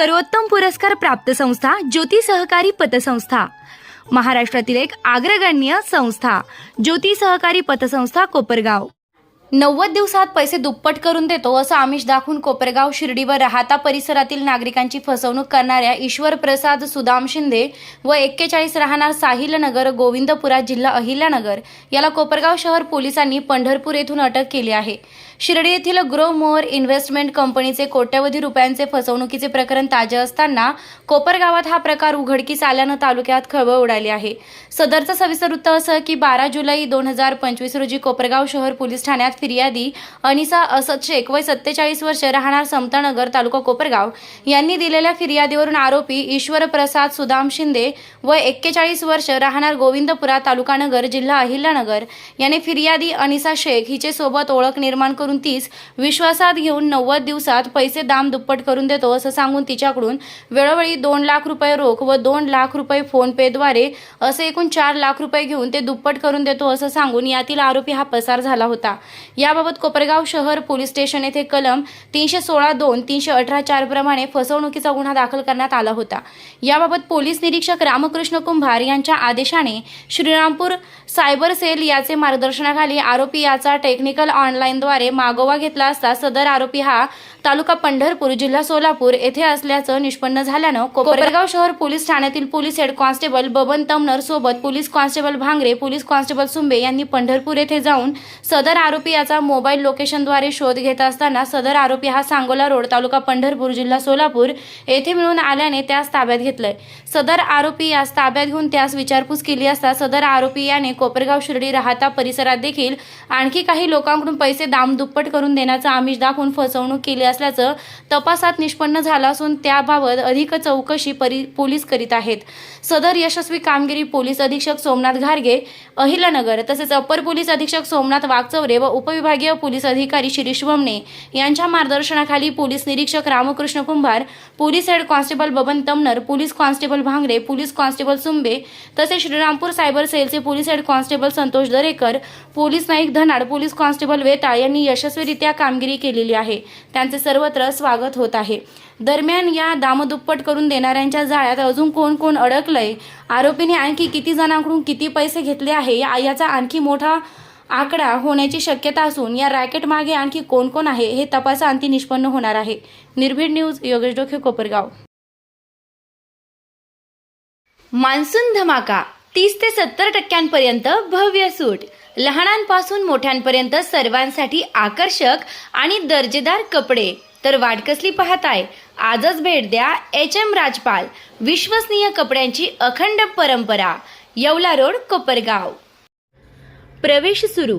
सर्वोत्तम पुरस्कार प्राप्त संस्था ज्योती सहकारी पतसंस्था. महाराष्ट्रातील एक अग्रगण्य संस्था ज्योती सहकारी पतसंस्था कोपरगाव. नव्वद दिवसात पैसे दुप्पट करून देतो असं आमिष दाखवून कोपरगाव शिर्डीवर राहता परिसरातील नागरिकांची फसवणूक करणाऱ्या ईश्वर प्रसाद सुदाम शिंदे व एक्केचाळीस राहणार साहिल नगर गोविंदपुरा जिल्हा अहिल्यानगर याला कोपरगाव शहर पोलिसांनी पंढरपूर येथून अटक केली आहे. शिर्डी येथील ग्रो मोअर इन्व्हेस्टमेंट कंपनीचे कोट्यवधी रुपयांचे फसवणुकीचे प्रकरण ताजे असताना कोपरगावात हा प्रकार उघडकीस आल्यानं तालुक्यात खळबळ उडाली आहे. सदरचं सविस्तर वृत्त असं की बारा जुलै दोन हजार पंचवीस रोजी कोपरगाव शहर पोलीस ठाण्यात फिर्यादी अनिसा असद शेख वय सत्तेचाळीस वर्ष राहणार समतानगर तालुका कोपरगाव यांनी दिलेल्या फिर्यादीवरून आरोपी ईश्वर प्रसाद सुदाम शिंदे व एक्केचाळीस वर्ष राहणार गोविंदपुरा तालुका नगर जिल्हा अहिल्यानगर. याने फिर्यादी अनिसा शेख हिचे सोबत ओळख निर्माण करून तीस विश्वासात घेऊन नव्वद दिवसात पैसे दाम दुप्पट करून देतो असं सांगून तिच्याकडून वेळोवेळी दोन लाख रुपये रोख व दोन लाख रुपये फोन पेद्वारे असे एकूण चार लाख रुपये घेऊन ते दुप्पट करून देतो असं सांगून यातील आरोपी हा पसार झाला होता. याबाबत कोपरगाव शहर पोलीस स्टेशन येथे कलम तीनशे सोळा दोन तीनशे अठरा चार प्रमाणे फसवणुकीचा गुन्हा दाखल करण्यात आला होता. याबाबत पोलीस निरीक्षक रामकृष्ण कुंभार यांच्या आदेशाने श्रीरामपूर सायबर सेल याचे मार्गदर्शनाखाली आरोपी याचा टेक्निकल ऑनलाईनद्वारे मागोवा घेतला असता सदर आरोपी हा तालुका पंढरपूर जिल्हा सोलापूर येथे असल्याचं निष्पन्न झाल्यानं कोपरगाव शहर पोलीस ठाण्यातील police head constable Baban Tamnar सोबत police constable Bhangre police constable Sumbe यांनी पंढरपूर येथे जाऊन सदर आरोपी याचा मोबाईल लोकेशनद्वारे शोध घेत असताना सदर आरोपी हा सांगोला रोड तालुका पंढरपूर जिल्हा सोलापूर येथे मिळून आल्याने त्यास ताब्यात घेतलंय. सदर आरोपी यास ताब्यात घेऊन त्यास विचारपूस केली असता सदर आरोपी याने कोपरगाव शिर्डी राहता परिसरात देखील आणखी काही लोकांकडून पैसे दाम दुप्पट करून देण्याचं आमिष दाखवून फसवणूक केली असल्याचं तपासात निष्पन्न झालं असून त्याबाबत अधिक चौकशी परि पोलीस करीत आहेत. सदर यशस्वी कामगिरी पोलीस अधीक्षक सोमनाथ घारगे अहिलानगर तसेच अप्पर पोलीस अधीक्षक सोमनाथ वागचौरे व उपविभागीय पोलीस अधिकारी शिरीष वमने यांच्या मार्गदर्शनाखाली पोलीस निरीक्षक Ramkrishna Kumbhar police head constable Baban Tamnar police constable Bhangre police constable Sumbe तसेच श्रीरामपूर सायबर सेलचे police head constable Santosh Darekar police Naik Dhanad police constable Vetal यांनी यशस्वीरित्या कामगिरी केलेली आहे. त्यांचे सर्वत्र स्वागत होत आहे. दरम्यान या दामदुप्पट करून देणाऱ्यांच्या जाळ्यात अजून कोण कोण अडकलंय? आरोपीने आणखी किती जणांकडून किती पैसे घेतले आहे? या- याचा आणखी मोठा आकडा होण्याची शक्यता असून या रॅकेट मागे आणखी कोण कोण आहे हे तपासाअंती निष्पन्न होणार आहे. निर्भीड न्यूज योगेश डोखे कोपरगाव. मान्सून धमाका तीस ते सत्तर टक्क्यांपर्यंत भव्य सूट. लहानांपासून मोठ्यांपर्यंत सर्वांसाठी आकर्षक आणि दर्जेदार कपडे. तर वाट कसली पाहताय? आजच भेट द्या एच एम राजपाल विश्वसनीय कपड्यांची अखंड परंपरा येवला रोड कोपरगाव. प्रवेश सुरू.